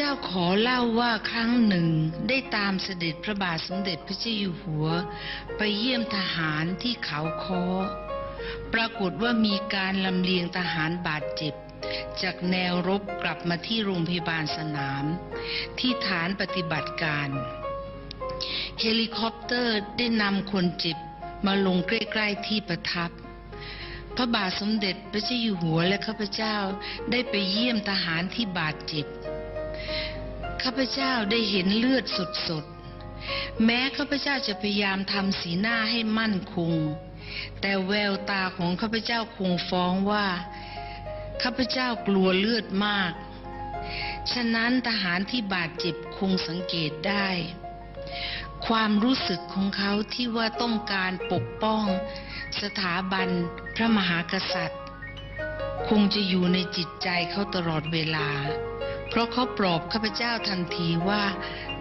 เจ้าขอเล่าว่าครั้งหนึ่งได้ตามเสด็จพระบาทสมเด็จพระเจ้าอยู่หัว ไปเยี่ยมทหารที่เขาคอปรากฏว่ามีการลำเลียงทหารบาดเจ็บ จากแนวรบกลับมาที่โรงพยาบาลสนาม ที่ฐานปฏิบัติการ เฮลิคอปเตอร์ได้นำคนเจ็บมาลงใกล้ๆที่ประทับพระบาทสมเด็จพระเจ้าอยู่หัวและข้าพเจ้าได้ไปเยี่ยมทหารที่บาดเจ็บ ข้าพเจ้าได้เห็นเลือดสดๆแม้ข้าพเจ้าจะพยายามทำสีหน้าให้มั่นคง แต่แววตาของข้าพเจ้าคงฟ้องว่า ข้าพเจ้ากลัวเลือดมาก ฉะนั้นทหารที่บาดเจ็บคงสังเกตได้ ความรู้สึกของเขาที่ว่าต้องการปกป้อง สถาบันพระมหากษัตริย์ คงจะอยู่ในจิตใจเขาตลอดเวลา เพราะเขาปลอบข้าพเจ้าทันทีว่า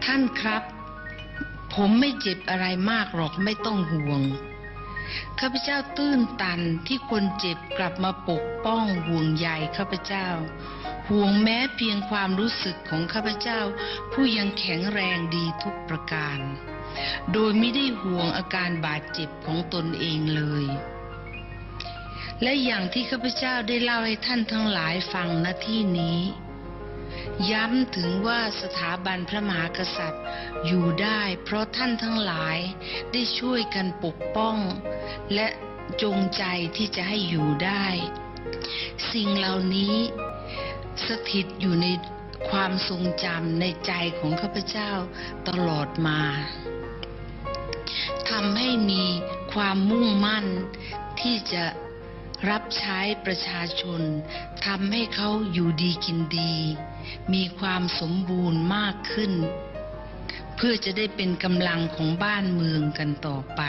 ท่านครับ ผมไม่เจ็บอะไรมากหรอกไม่ต้องห่วงข้าพเจ้าตื้นตันที่คนเจ็บกลับมาปกป้องห่วงใยข้าพเจ้า ห่วงแม้เพียงความรู้สึกของข้าพเจ้า ผู้ยังแข็งแรงดีทุกประการ โดยไม่ได้ห่วงอาการบาดเจ็บของตนเองเลย และอย่างที่ข้าพเจ้าได้เล่าให้ท่านทั้งหลายฟังณที่นี้ ย้ำถึงว่าสถาบันพระมหากษัตริย์อยู่ได้เพราะท่านทั้งหลายได้ช่วยกันปกป้อง และจงใจที่จะให้อยู่ได้ สิ่งเหล่านี้สถิตอยู่ในความทรงจำในใจของข้าพเจ้าตลอดมาทำให้มีความมุ่งมั่นที่จะรับใช้ประชาชนทำให้เขาอยู่ดีกินดี มีความสมบูรณ์มากขึ้น เพื่อจะได้เป็นกำลังของบ้านเมืองกันต่อไป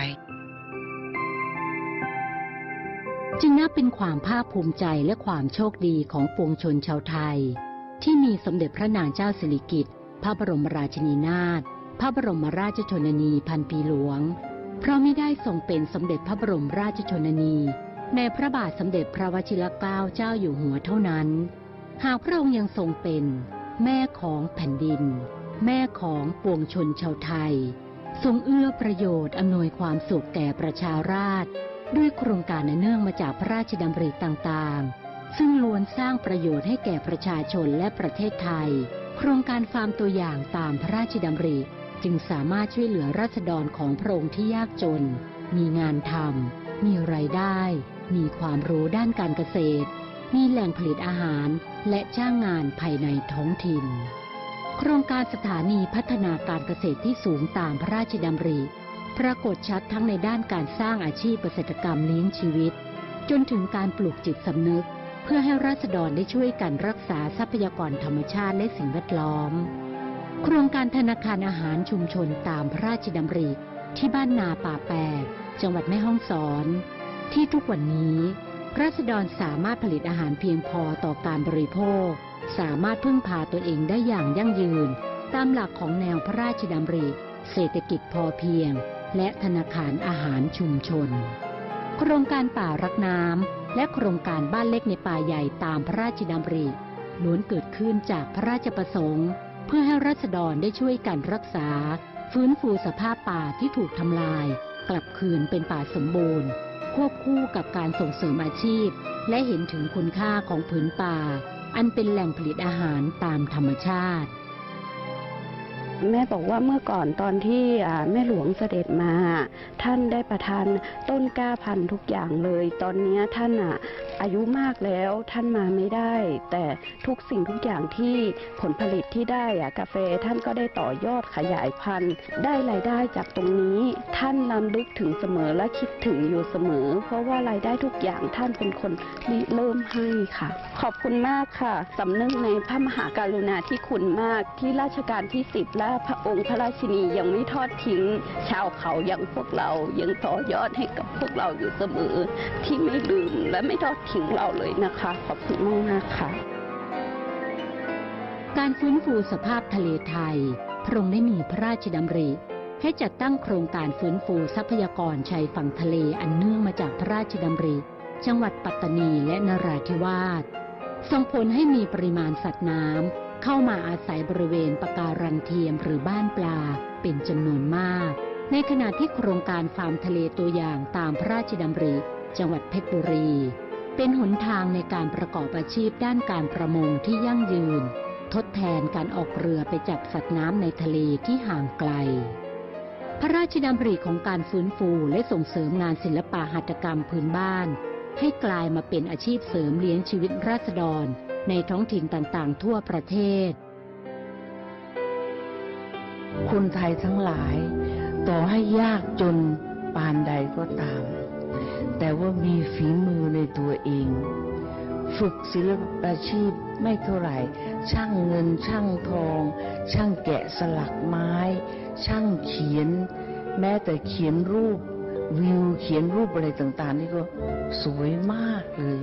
จึงนับเป็นความภาคภูมิใจและความโชคดีของปวงชนชาวไทย ที่มีสมเด็จพระนางเจ้าสิริกิติ์พระบรมราชินีนาถพระบรมราชชนนีพันปีหลวง เพราะไม่ได้ทรงเป็นสมเด็จพระบรมราชชนนี ในพระบาทสมเด็จพระวชิรเกล้าเจ้าอยู่หัวเท่านั้น หากพระองค์ยังทรงเป็น แม่ของแผ่นดิน แม่ของปวงชนชาวไทย ทรงเอื้อประโยชน์อำนวยความสุขแก่ประชาราษฎรด้วยโครงการอันเนื่องมาจากพระราชดำริต่างๆ ซึ่งล้วนสร้างประโยชน์ให้แก่ประชาชนและประเทศไทย โครงการฟาร์มตัวอย่างตามพระราชดำริจึงสามารถช่วยเหลือราษฎรของพระองค์ที่ยากจน มีงานทำมีไรายได้ มีความรู้ด้านการเกษตร มีแหล่งผลิตอาหารและจ้างงานภายในท้องถิ่น โครงการสถานีพัฒนาการเกษตรที่สูงตามพระราชดำริ ปรากฏชัดทั้งในด้านการสร้างอาชีพเกษตรกรรมเลี้ยงชีวิต จนถึงการปลูกจิตสำนึก เพื่อให้ราษฎรได้ช่วยกันรักษาทรัพยากรธรรมชาติและสิ่งแวดล้อม โครงการธนาคารอาหารชุมชนตามพระราชดำริที่บ้านนาป่าแปดจังหวัดแม่ฮ่องสอน ที่ทุกวันนี้ ราษฎรสามารถผลิตอาหารเพียงพอต่อการบริโภค สามารถพึ่งพาตนเองได้อย่างยั่งยืน ตามหลักของแนวพระราชดำริเศรษฐกิจพอเพียง และธนาคารอาหารชุมชน โครงการป่ารักน้ำและโครงการบ้านเล็กในป่าใหญ่ตามพระราชดำริล้วนเกิดขึ้นจากพระราชประสงค์ เพื่อให้รัษฎรได้ช่วยกันรักษา ฟื้นฟูสภาพป่าที่ถูกทำลาย กลับคืนเป็นป่าสมบูรณ์ วบคู่กับการส่งเสริมอาชีพ และเห็นถึงคุณค่าของผืนป่า อันเป็นแหล่งผลิตอาหารตามธรรมชาติ แม่บอกว่าเมื่อก่อนตอนที่แม่หลวงเสด็จมา ท่านได้ประทานต้นกล้าพันธุ์ทุกอย่างเลย ตอนนี้ท่านอะอายุมากแล้วท่านมาไม่ได้ แต่ทุกสิ่งทุกอย่างที่ผลผลิตที่ได้อะกาแฟท่านก็ได้ต่อยอดขยายพันธุ์ ได้รายได้จากตรงนี้ ท่านลำลึกถึงเสมอและคิดถึงอยู่เสมอ เพราะว่ารายได้ทุกอย่างท่านเป็นคนริเริ่มให้ค่ะ ขอบคุณมากค่ะสำนึกในพระมหาการุณาธิคุณมากที่ราชการที่สิบและพระองค์พระราชินียังไม่ทอดทิ้ง ชาวเขาอย่างพวกเรายังต่อยอดให้กับพวกเราอยู่เสมอ ที่ไม่ลืมและไม่ทอดทิ้งเราเลยนะคะ ขอบคุณมากมากค่ะ การฟื้นฟูสภาพทะเลไทย พระองค์ได้มีพระราชดำริให้จัดตั้งโครงการฟื้นฟูทรัพยากรชายฝั่งทะเลอันเนื่องมาจากพระราชดำริ จังหวัดปัตตานีและนราธิวาสส่งผลให้มีปริมาณสัตว์น้ำ เข้ามาอาศัยบริเวณปะการังเทียมหรือบ้านปลาเป็นจำนวนมาก ในขณะที่โครงการฟาร์มทะเลตัวอย่างตามพระราชดำริ จังหวัดเพชรบุรี เป็นหนทางในการประกอบอาชีพด้านการประมงที่ยั่งยืน ทดแทนการออกเรือไปจับสัตว์น้ำในทะเลที่ห่างไกล พระราชดำริของการฟื้นฟูและส่งเสริมงานศิลปะหัตถกรรมพื้นบ้าน ให้กลายมาเป็นอาชีพเสริมเลี้ยงชีวิตราษฎร ในท้องถิ่นต่างๆ ทั่วประเทศ คนไทยทั้งหลาย ต่อให้ยากจนปานใดก็ตาม แต่ว่ามีฝีมือในตัวเอง ฝึกศิลปอาชีพไม่เท่าไหร่ ช่างเงินช่างทอง ช่างแกะสลักไม้ ช่างเขียน แม้แต่เขียนรูปวิวเขียนรูปอะไรต่างๆ นี่ก็สวยมากเลย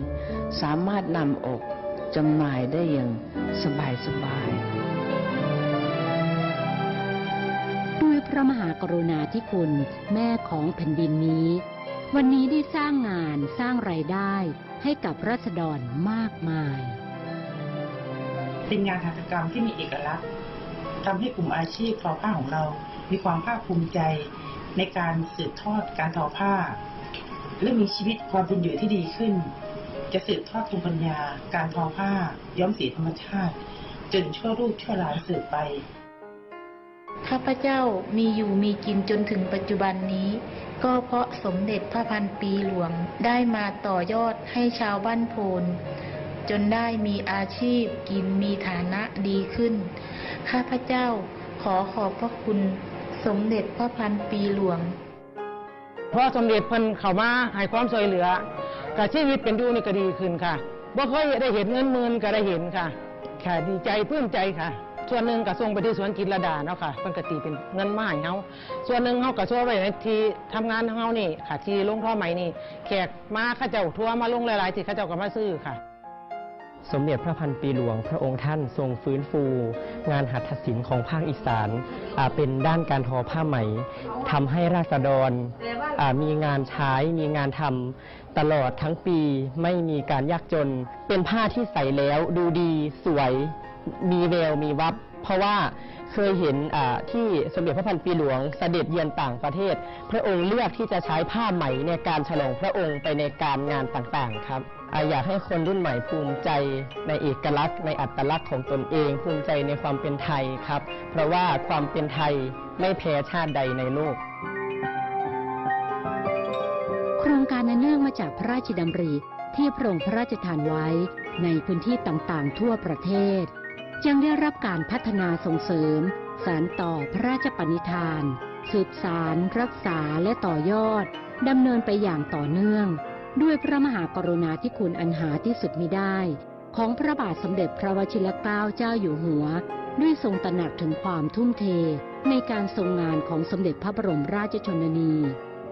สามารถนำออก จำหน่ายได้อย่างสบายๆด้วยพระมหากรุณาธิคุณแม่ของแผ่นดินนี้ วันนี้ได้สร้างงานสร้างรายได้ให้กับรัษฎรมากมายเป็นงานหัตถกรรมที่มีเอกลักษณ์ทำให้กลุ่มอาชีพทอผ้าของเรา มีความภาคภูมิใจในการสืบทอดการทอผ้า และมีชีวิตความเป็นอยู่ที่ดีขึ้น จะสืบทอดภูมิปัญญา การทอผ้า ย้อมสีธรรมชาติ จนชั่วลูกชั่วหลานสืบไป ข้าพเจ้ามีอยู่มีกินจนถึงปัจจุบันนี้ ก็เพราะสมเด็จพระพันปีหลวงได้มาต่อยอดให้ชาวบ้านโพนจนได้มีอาชีพกินมีฐานะดีขึ้น ข้าพเจ้าขอขอบพระคุณ สมเด็จพระพันปีหลวง เพราะสมเด็จเพิ่นเข้ามาให้ความช่วยเหลือ กับชีวิตเป็นอยู่นี่ก็ดีขึ้นค่ะบ่เคยได้เห็นเงินหมื่นก็ได้เห็นค่ะ ค่ะดีใจปลื้มใจค่ะ ส่วนหนึ่งก็ส่งไปที่สวนกินระดาเนาะค่ะเพิ่นก็ตีเป็นเงินมาให้เฮาส่วนหนึ่งเฮาก็ช่วยไปในที่ทำงานของเฮานี่ค่ะ ที่ลงท่อไหมนี่ แขกมาเข้าเจ้าทัวร์มาลงหลายๆที่เข้าเจ้าก็มาซื้อค่ะ สมเด็จพระพันปีหลวงพระองค์ท่านทรงฟื้นฟู งานหัตถศิลป์ของภาคอีสานาเป็นด้านการทอผ้าไหมทำให้ราษฎรมีงานใช้มีงานทำตลอดทั้งปีไม่มีการยากจน เป็นผ้าที่ใส่แล้วดูดีสวยมีแววมีวับ เพราะว่าเคยเห็นที่สมเด็จพระพันปีหลวงเสด็จเยือนต่างประเทศ พระองค์เลือกที่จะใช้ผ้าไหมในการฉลองพระองค์ไปในการงานต่างๆครับ อยากให้คนรุ่นใหม่ภูมิใจในเอกลักษณ์ ในอัตลักษณ์ของตนเอง ภูมิใจในความเป็นไทยครับ เพราะว่าความเป็นไทยไม่แพ้ชาติใดในโลก โครงการนั้นเนื่องมาจากพระราชดำริที่พระองค์พระราชทานไว้ในพื้นที่ต่างๆ ทั่วประเทศ จึงได้รับการพัฒนาส่งเสริม สารต่อพระราชปณิธาน สืบสาร รักษาและต่อยอดดำเนินไปอย่างต่อเนื่อง ด้วยพระมหากรุณาธิคุณอันหาที่สุดมิได้ ของพระบาทสมเด็จพระวชิรเกล้าเจ้าอยู่หัว ด้วยทรงตระหนักถึงความทุ่มเท ในการทรงงานของสมเด็จพระบรมราชชนนี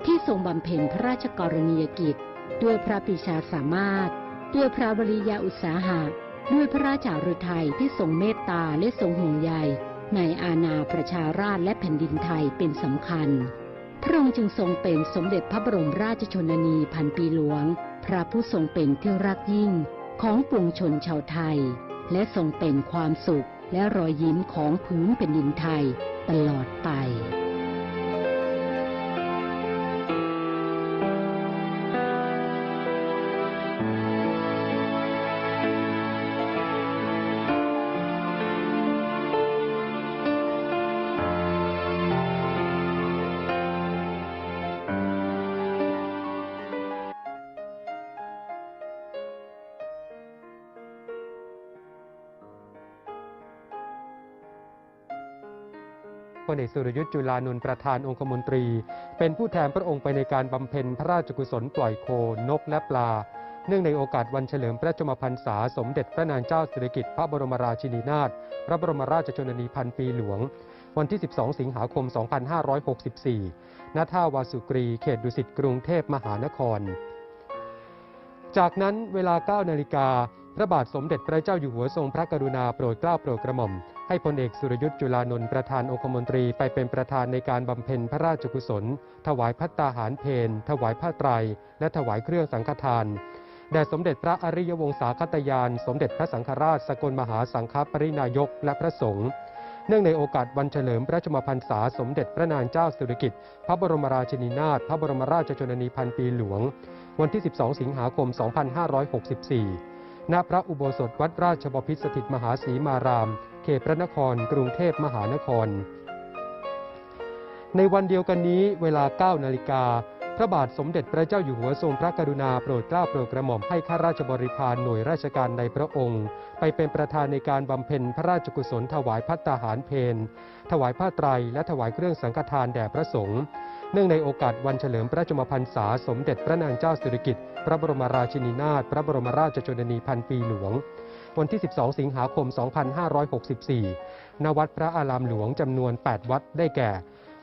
ที่ทรงบำเพ็ญพระราชกรณียกิจ ด้วยพระปรีชาสามารถ ด้วยพระบริยาอุตสาหะ ด้วยพระราชาฤทัยที่ทรงเมตตาและทรงห่วงใยในอาณาประชาราษฎร์และแผ่นดินไทยเป็นสำคัญ พระองค์จึงทรงเป็นสมเด็จพระบรมราชชนนีพันปีหลวง พระผู้ทรงเป็นที่รักยิ่งของปวงชนชาวไทย และทรงเป็นความสุขและรอยยิ้มของพื้นแผ่นดินไทยตลอดไป พลเอกสุรยุทธ์จุลานนท์ประธานองคมนตรี เป็นผู้แทนพระองค์ไปในการบำเพ็ญพระราชกุศลปล่อยโคนกและปลา เนื่องในโอกาสวันเฉลิมพระชนมพรรษาสมเด็จพระนางเจ้าสิริกิติ์พระบรมราชินีนาถพระบรมราชชนนีพันปีหลวง วันที่ 12 สิงหาคม 2564 ณ ท่าวาสุกรี เขตดุสิตกรุงเทพมหานคร จากนั้นเวลา 9 นาฬิกาพระบาทสมเด็จพระเจ้าอยู่หัวทรงพระกรุณาโปรดเกล้าโปรดกระหม่อม ให้พลเอกสุรยุทธ์จุลานนท์ประธานองคมนตรีไปเป็นประธานในการบำเพ็ญพระราชกุศล ถวายพัตตาหารเพนถวายผ้าไตร และถวายเครื่องสังฆทานแด่สมเด็จพระอริยวงศาคตยาน สมเด็จพระสังฆราชสกลมหาสังฆปรินายกและพระสงฆ์เนื่องในโอกาสวันเฉลิมพระชมพรรษาสมเด็จพระนางเจ้าสิริกิติ์พระบรมราชินีนาถพระบรมราชชนนีพันปีหลวง วันที่ 12 สิงหาคม 2564 ณพระอุโบสถวัดราชบพิตรสถิตมหาศรีมาราม เขตพระนคร กรุงเทพมหานคร ในวันเดียวกันนี้เวลา 9 นาฬิกา พระบาทสมเด็จพระเจ้าอยู่หัวทรงพระกรุณาโปรดเกล้าโปรดกระหม่อมให้ข้าราชบริพารหน่วยราชการในพระองค์ ไปเป็นประธานในการบำเพ็ญพระราชกุศลถวายพัตตาหารเพนถวายผ้าไตรและถวายเครื่องสังฆทานแด่พระสงฆ์ เนื่องในโอกาสวันเฉลิมพระชมพรรษาสมเด็จพระนางเจ้าสิริกิติ์พระบรมราชินีนาถพระบรมราชชนนีพันปีหลวง วันที่ 12 สิงหาคม 2564 ณ วัดพระอารามหลวงจำนวน 8 วัดได้แก่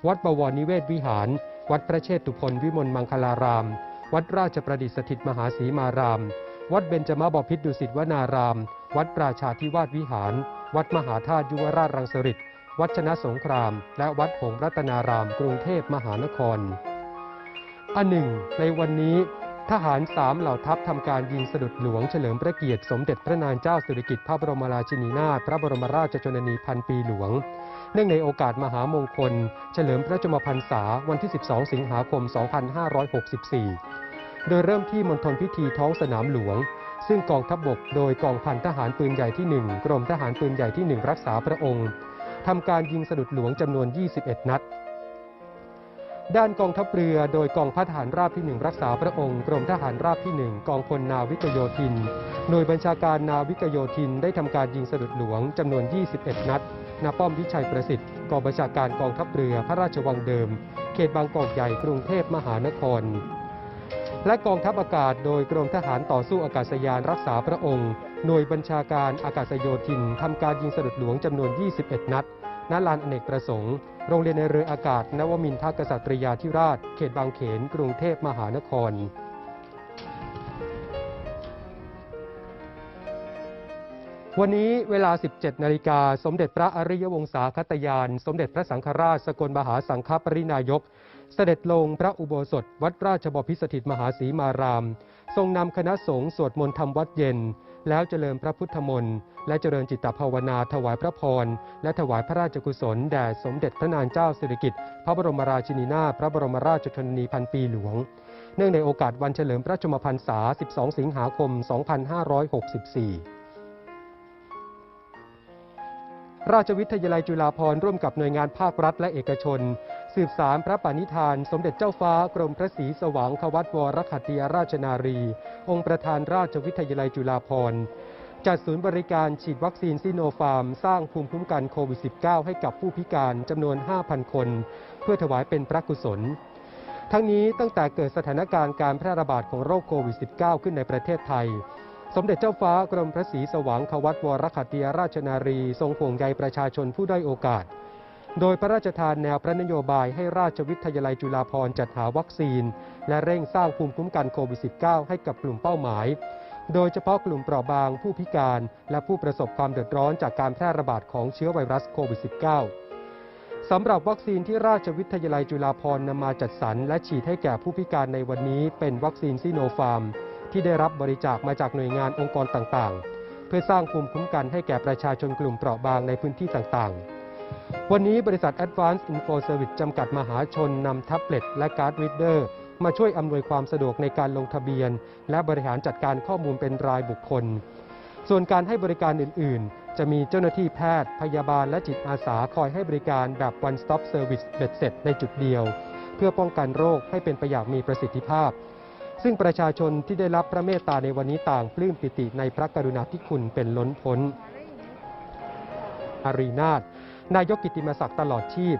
วัดบวรนิเวศวิหาร วัดพระเชตุพนวิมลมังคลาราม วัดราชประดิษฐิตมหาศีมาราม วัดเบญจมบพิตรดุสิตวนาราม วัดราชาธิวาสวิหาร วัดมหาธาตุยุวราชรังสฤษ วัดชนะสงคราม และวัดหงรัตนารามกรุงเทพมหานคร อันหนึ่ง ในวันนี้ทหารสามเหล่าทัพทำการยิงสะดุดหลวงเฉลิมพระเกียรติสมเด็จพระนางเจ้าสิริกิติ์พระบรมราชินีนาถพระบรมราชชนนีพันปีหลวง เนื่องในโอกาสมหามงคล เฉลิมพระชมพรรษาวันที่ 12 สิงหาคม 2564 โดยเริ่มที่มณฑลพิธีท้องสนามหลวง ซึ่งกองทัพบบกโดยกองพันทหารปืนใหญ่ที่ 1 กรมทหารปืนใหญ่ที่ 1 รักษาพระองค์ ทำการยิงสดุดหลวงจำนวน 21 นัด ด้านกองทัพเรือโดยกองพัทหารราบที่ 1 รักษาพระองค์ กรมทหารราบที่ 1 กองพลนาวิกโยธิน หน่วยบัญชาการนาวิกโยธินได้ทำการยิงสดุดหลวงจำนวน 21 นัดณป้อมวิชัยประสิทธิ์กองบัญชาการกองทัพเรือพระราชวังเดิม เขตบางกอกใหญ่กรุงเทพมหานคร และกองทัพอากาศโดยกรมทหารต่อสู้อากาศยานรักษาพระองค์ หน่วยบัญชาการอากาศโยธินทำการยิงสดุดหลวงจำนวน 21 นัดณลานอเนกประสงค์ โรงเรียนในเรืออากาศ นวมินทกษัตริยาธิราช เขตบางเขน กรุงเทพมหานครวันนี้เวลา 17 นาฬิกา สมเด็จพระอริยวงศาคตยาน สมเด็จพระสังฆราช สกลมหาสังฆปรินายก เสด็จลงพระอุโบสถ วัดราชบพิสถิตมหาศรีมาราม ทรงนำคณะสงฆ์สวดมนต์ทำวัดเย็น แล้วเจริญพระพุทธมนต์และเจริญจิตตภาวนาถวายพระพร และถวายพระราชกุศลแด่สมเด็จพระนางเจ้าสิริกิติ์พระบรมราชินีนาถพระบรมราชชนนีพันปีหลวง เนื่องในโอกาสวันเฉลิมพระชมพรรษา 12 สิงหาคม 2564 ราชวิทยาลัยจุฬาภรณ์ร่วมกับหน่วยงานภาครัฐและเอกชน สืบสารพระปณิธาน สมเด็จเจ้าฟ้ากรมพระศรีสว่างควัตวรขัตติยราชนารี องค์ประธานราชวิทยาลัยจุฬาภรณ์จัดศูนย์บริการฉีดวัคซีนซิโนฟาร์ม สร้างภูมิคุ้มกันโควิด -19 ให้กับผู้พิการจำนวน 5,000 คน เพื่อถวายเป็นพระกุศล ทั้งนี้ตั้งแต่เกิดสถานการณ์การแพร่ระบาดของโรคโควิด -19 ขึ้นในประเทศไทย สมเด็จเจ้าฟ้ากรมพระศรีสว่างควัตวรขัตยราชนารี ทรงห่วงใยประชาชนผู้ได้อยโอกาส โดยพระราชทานแนวพระนโยบายให้ราชวิทยาลัยจุฬาภรณ์จัดหาวัคซีน และเร่งสร้างภูมิคุ้มกันโควิด -19 ให้กับกลุ่มเป้าหมาย โดยเฉพาะกลุ่มเปราะบางผู้พิการ และผู้ประสบความเดือดร้อนจากการแพร่ระบาดของเชื้อไวรัสโควิด -19 สำหรับวัคซีนที่ราชวิทยาลัยจุฬาภรณ์นำมาจัดสรรและฉีดให้แก่ผู้พิการในวันนี้เป็นวัคซีนซิโนฟาร์ม ที่ได้รับบริจาคมาจากหน่วยงานองค์กรต่างๆ เพื่อสร้างภูมิคุ้มกันให้แก่ประชาชนกลุ่มเปราะบางในพื้นที่ต่างๆ วันนี้บริษัท Advanced Info Service จำกัดมหาชนนำแท็บเล็ตและการ์ดรีดเดอร์มาช่วยอำนวยความสะดวกในการลงทะเบียน และบริหารจัดการข้อมูลเป็นรายบุคคล ส่วนการให้บริการอื่น ๆ จะมีเจ้าหน้าที่แพทย์ พยาบาลและจิตอาสาคอยให้บริการแบบ one stop service เบ็ดเสร็จในจุดเดียว เพื่อป้องกันโรคให้เป็นไปอย่างมีประสิทธิภาพ ซึ่งประชาชนที่ได้รับพระเมตตาในวันนี้ต่างปลื้มปิติในพระกรุณาธิคุณเป็นล้นพ้น อารีนาถนายกกิติมศักดิ์ตลอดชีพ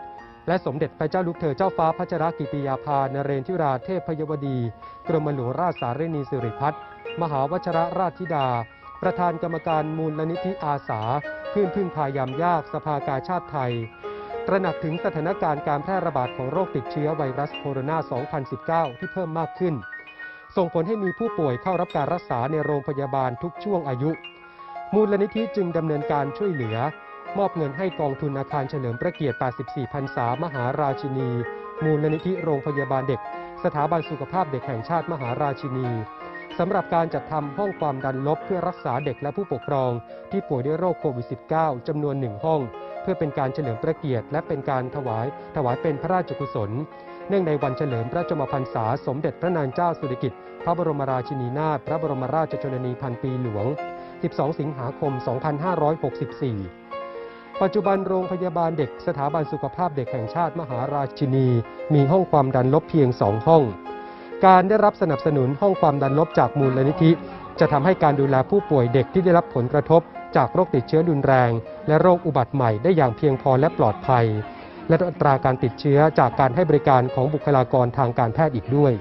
และสมเด็จพระเจ้าลูกเธอเจ้าฟ้าพัชรกิติยาภานเรนทิราเทพพยวดี กรมหลวงราชสารีนีสิริพัฒน์มหาวชรราชธิดา ประธานกรรมการมูลนิธิอาสาเพื้นพึ่งพายามยากสภากาชาติไทย ตระหนักถึงสถานการณ์การแพร่ระบาดของโรคติดเชื้อไวรัสโคโรนา 2019 ที่เพิ่มมากขึ้น ส่งผลให้มีผู้ป่วยเข้ารับการรักษาในโรงพยาบาลทุกช่วงอายุ มูลนิธิจึงดำเนินการช่วยเหลือ มอบเงินให้กองทุนอาคารเฉลิมพระเกียรติ 84พรรษามหาราชินี มูลนิธิโรงพยาบาลเด็ก สถาบันสุขภาพเด็กแห่งชาติมหาราชินีสำหรับการจัดทำห้องความดันลบเพื่อรักษาเด็กและผู้ปกครอง ที่ป่วยด้วยโรคโควิด -19 จำนวนหนึ่งห้อง เพื่อเป็นการเฉลิมพระเกียรติ และเป็นการถวายถวายเป็นพระราชกุศล เนื่องในวันเฉลิมพระชมพรรษาสมเด็จพระนางเจ้าสุริกิติ์พระบรมราชินีนาถพระบรมราชชนนีพันปีหลวง 12 สิงหาคม 2564 ปัจจุบันโรงพยาบาลเด็กสถาบันสุขภาพเด็กแห่งชาติมหาราชินี มีห้องความดันลบเพียง 2 ห้อง การได้รับสนับสนุนห้องความดันลบจากมูลนิธิ จะทำให้การดูแลผู้ป่วยเด็กที่ได้รับผลกระทบ จากโรคติดเชื้อรุนแรง และโรคอุบัติใหม่ได้อย่างเพียงพอและปลอดภัย และอัตราการติดเชื้อจากการให้บริการของบุคลากรทางการแพทย์อีกด้วย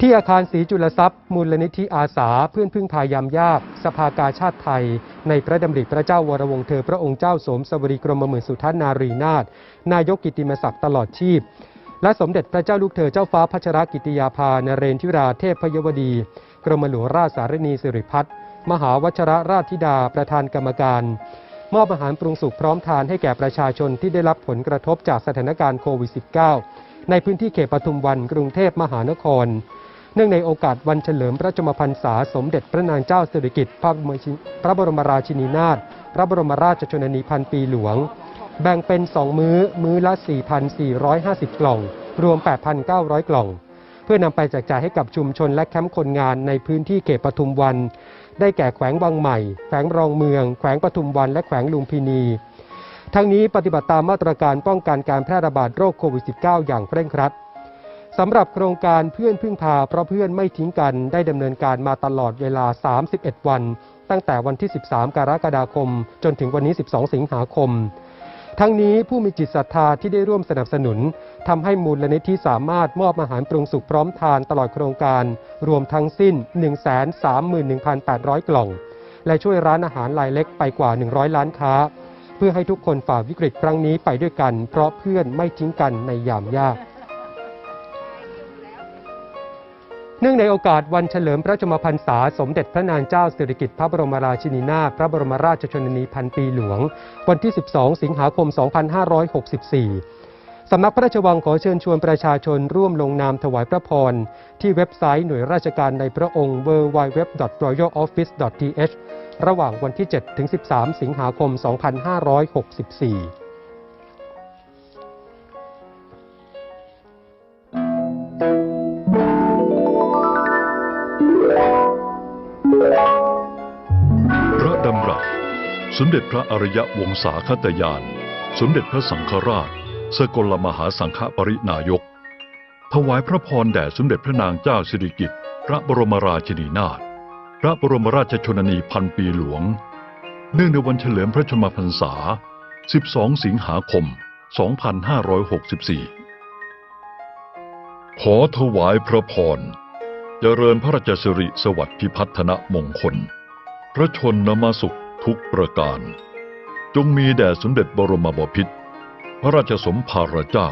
ที่อาคารศรีจุลทรัพย์ มูลนิธิอาสาเพื่อนพึ่งพายามยาก สภากาชาติไทย ในพระดำริพระเจ้าวรวงเธอพระองค์เจ้าสมสวรีกรมหมื่นสุทัศนารีนาถนายกกิตติมศักดิ์ตลอดชีพ และสมเด็จพระเจ้าลูกเธอเจ้าฟ้าพัชรกิติยาภานเรนทิราเทพพยวดี กรมหลวงราชสารณีสิริพัฒน์มหาวชรราชธิดาประธานกรรมการ มอบอาหารปรุงสุกพร้อมทานให้แก่ประชาชนที่ได้รับผลกระทบจากสถานการณ์โควิด -19 ในพื้นที่เขตปทุมวันกรุงเทพมหานคร เนื่องในโอกาสวันเฉลิมพระชนมพรรษา สมเด็จพระนางเจ้าสิริกิติ์พระบรมชิพระบรมราชินีนาถพระบรมราชชนนีพันปีหลวง แบ่งเป็น 2 มื้อ มื้อละ 4,450 กล่อง รวม 8,900 กล่อง เพื่อนำไปแจกจ่ายให้กับชุมชนและแคมป์คนงานในพื้นที่เขตปทุมวัน ได้แก่แขวงบางใหม่ แขวงรองเมือง แขวงปทุมวัน และแขวงลุมพินี ทั้งนี้ปฏิบัติตามมาตรการป้องกันการแพร่ระบาดโรคโควิด -19 อย่างเคร่งครัดสำหรับโครงการเพื่อนพึ่งพาเพราะเพื่อนไม่ทิ้งกันได้ดำเนินการมาตลอดเวลา 31 วัน ตั้งแต่วันที่ 13 กรกฎาคม จนถึงวันนี้ 12 สิงหาคม ทั้งนี้ผู้มีจิตศรัทธาที่ได้ร่วมสนับสนุน ทำให้มูลนิธิสามารถมอบอาหารปรุงสุกพร้อมทานตลอดโครงการ รวมทั้งสิ้น 131,800 กล่อง และช่วยร้านอาหารรายเล็กไปกว่า 100 ล้านค้า เพื่อให้ทุกคนฝ่าวิกฤตครั้งนี้ไปด้วยกัน เพราะเพื่อนไม่ทิ้งกันในยามยากเนื่องในโอกาสวันเฉลิมพระชมพรรษา สมเด็จพระนางเจ้าสิริกิติ์พระบรมราชินีนาถพระบรมราชชนนีพันปีหลวง วันที่ 12 สิงหาคม 2564 สำนักพระราชวังขอเชิญชวนประชาชนร่วมลงนามถวายพระพร ที่เว็บไซต์หน่วยราชการในพระองค์ www.royaloffice.th ระหว่างวันที่ 7 ถึง 13 สิงหาคม 2564พระดำรัส สมเด็จพระอริยวงศาคตยาน สมเด็จพระสังฆราช สกลมหาสังฆปรินายก ถวายพระพรแด่สมเด็จพระนางเจ้าสิริกิติ์พระบรมราชินีนาถพระบรมราชชนนีพันปีหลวง เนื่องในวันเฉลิมพระชนมพรรษา 12 สิงหาคม 2564 ขอถวายพระพร เจริญพระราชสิริสวัสดิ์พิพัฒนมงคล พระชนนมาสุขทุกประการ จงมีแด่สมเด็จบรมบพิตร ระราชสมภารเจ้า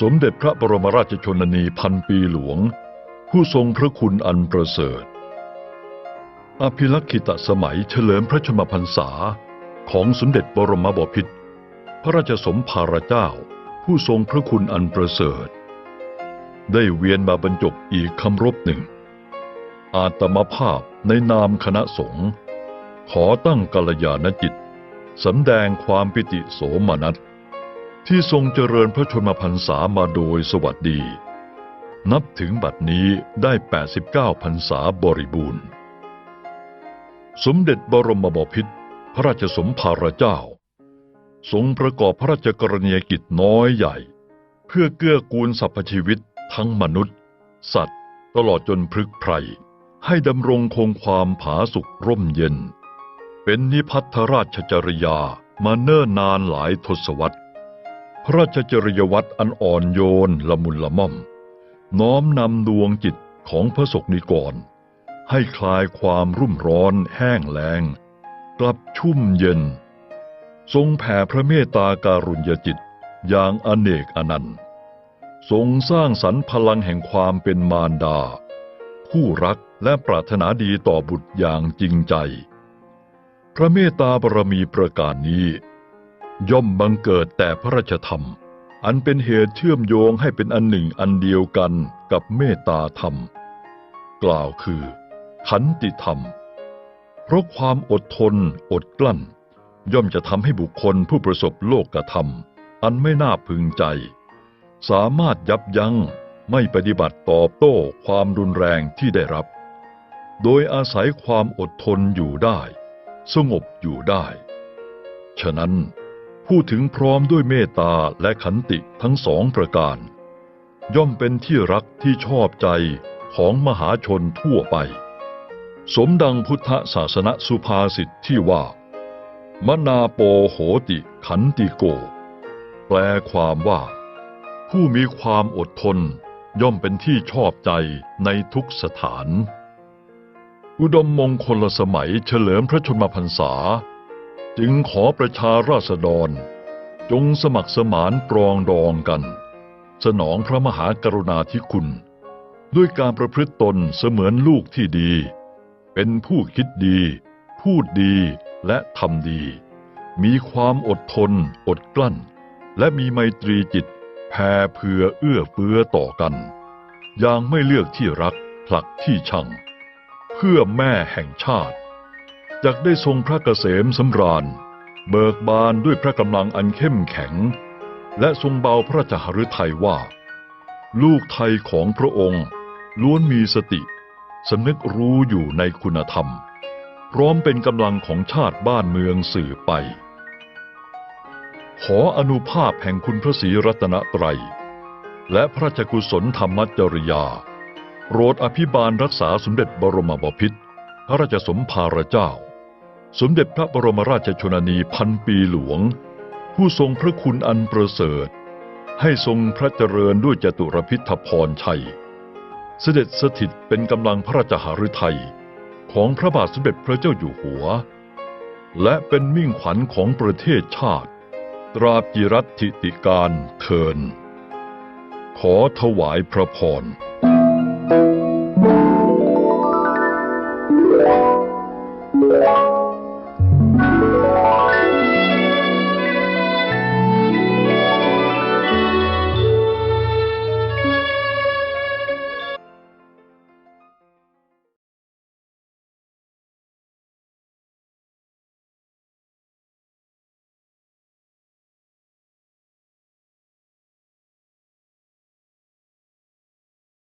สมเด็จพระบรมราชชนนีพันปีหลวง ผู้ทรงพระคุณอันประเสริฐ อภิลักขิตสมัยเฉลิมพระชนมพรรษาของสมเด็จบรมบพิตรพระราชสมภารเจ้า ผู้ทรงพระคุณอันประเสริฐ ได้เวียนมาบรรจบอีกคำรบหนึ่ง อาตมภาพในนามคณะสงฆ์ขอตั้งกัลยาณจิตสำแดงความปิติโสมนัส ที่ทรงเจริญพระชนมพรรษามาโดยสวัสดี นับถึงบัดนี้ได้ 89 พรรษาบริบูรณ์ สมเด็จบรมบพิตรพระราชสมภารเจ้า ทรงประกอบพระราชกรณียกิจน้อยใหญ่ เพื่อเกื้อกูลสรรพชีวิตทั้งมนุษย์ สัตว์ ตลอดจนพฤกไพรให้ดำรงคงความผาสุกร่มเย็น เป็นนิพัทธราชจริยามาเนิ่นนานหลายทศวรรษ ระราชจริยวัตรอันอ่อนโยนละมุนละม่อม น้อมนำดวงจิตของพระศกนิกร ให้คลายความรุ่มร้อนแห้งแล้ง กลับชุ่มเย็น ทรงแผ่พระเมตตาการุญยจิตอย่างอเนกอนันต์ ทรงสร้างสรรพลังแห่งความเป็นมารดา คู่รักและปรารถนาดีต่อบุตรอย่างจริงใจ พระเมตตาบารมีประการนี้ ย่อมบังเกิดแต่พระราชธรรม อันเป็นเหตุเชื่อมโยงให้เป็นอันหนึ่งอันเดียวกันกับเมตตาธรรม กล่าวคือ ขันติธรรม เพราะความอดทนอดกลั้น ย่อมจะทำให้บุคคลผู้ประสบโลกธรรมอันไม่น่าพึงใจ สามารถยับยั้งไม่ปฏิบัติตอบโต้ความรุนแรงที่ได้รับ โดยอาศัยความอดทนอยู่ได้ สงบอยู่ได้ ฉะนั้น พูดถึงพร้อมด้วยเมตตาและขันติทั้งสองประการ ย่อมเป็นที่รักที่ชอบใจของมหาชนทั่วไป สมดังพุทธศาสนสุภาษิตที่ว่า มนาโปโหติขันติโก แปลความว่า ผู้มีความอดทนย่อมเป็นที่ชอบใจในทุกสถาน อุดมมงคลสมัยเฉลิมพระชนมพรรษา จึงขอประชาราษฎร จงสมัครสมานปรองดองกัน สนองพระมหากรุณาธิคุณ ด้วยการประพฤติตนเสมือนลูกที่ดี เป็นผู้คิดดี พูดดีและทำดี มีความอดทน อดกลั้น และมีไมตรีจิตแผ่เผื่อเอื้อเฟื้อต่อกัน อย่างไม่เลือกที่รักผลักที่ชัง เพื่อแม่แห่งชาติ จักได้ทรงพระเกษมสำราญ เบิกบานด้วยพระกำลังอันเข้มแข็ง และทรงเบาพระราชหฤทัยว่า ลูกไทยของพระองค์ ล้วนมีสติสำนึกรู้อยู่ในคุณธรรม พร้อมเป็นกำลังของชาติบ้านเมืองสื่อไป ขออนุภาพแห่งคุณพระศรีรัตนตรัย และพระราชกุศลธรรมจริยาโปรดอภิบาลรักษาสมเด็จบรมบพิตรพระราชสมภารเจ้า สมเด็จพระบรมราชชนนีพันปีหลวง ผู้ทรงพระคุณอันประเสริฐ ให้ทรงพระเจริญด้วยจตุรพิธพรชัย เสด็จสถิตเป็นกำลังพระราชหฤทัยของพระบาทสมเด็จพระเจ้าอยู่หัว และเป็นมิ่งขวัญของประเทศชาติ ตราบจิรัติติการเทิน ขอถวายพระพร